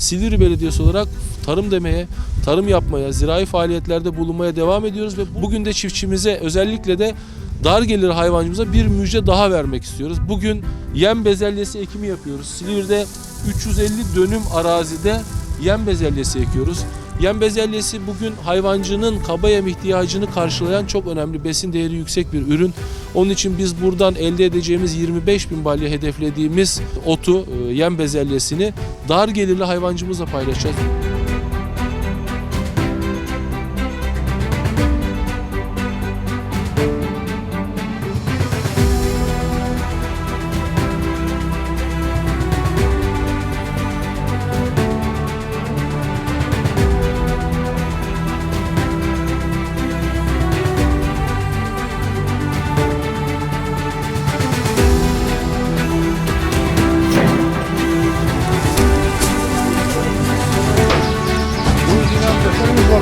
Silivri Belediyesi olarak tarım demeye, tarım yapmaya, zirai faaliyetlerde bulunmaya devam ediyoruz ve bugün de çiftçimize özellikle de dar gelir hayvancımıza bir müjde daha vermek istiyoruz. Bugün yem bezelyesi ekimi yapıyoruz. Silivri'de 350 dönüm arazide yem bezelyesi ekiyoruz. Yem bezelyesi bugün hayvancının kaba yem ihtiyacını karşılayan çok önemli besin değeri yüksek bir ürün. Onun için biz buradan elde edeceğimiz 25 bin balya hedeflediğimiz otu, e, yem bezelyesini dar gelirli hayvancımızla paylaşacağız.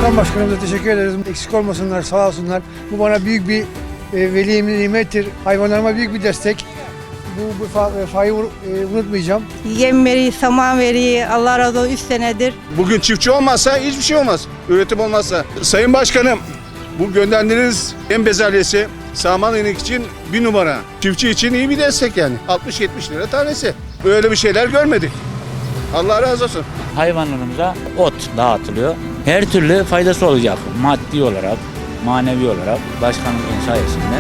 Bakan Başkanımıza teşekkür ederiz. Eksik olmasınlar, sağ olsunlar. Bu bana büyük bir e, veli nimettir. Hayvanlarıma büyük bir destek. Bu, bu e, fayı e, unutmayacağım. Yem veriyi, saman veriyi Allah razı olsun 3 senedir. Bugün çiftçi olmazsa hiçbir şey olmaz. Üretim olmazsa. Sayın Başkanım bu gönderdiğiniz en bezelyesi saman inek için bir numara. Çiftçi için iyi bir destek yani. 60-70 lira tanesi. Böyle bir şeyler görmedik. Allah razı olsun. hayvanlarımıza ot dağıtılıyor. Her türlü faydası olacak maddi olarak, manevi olarak başkanımızın sayesinde.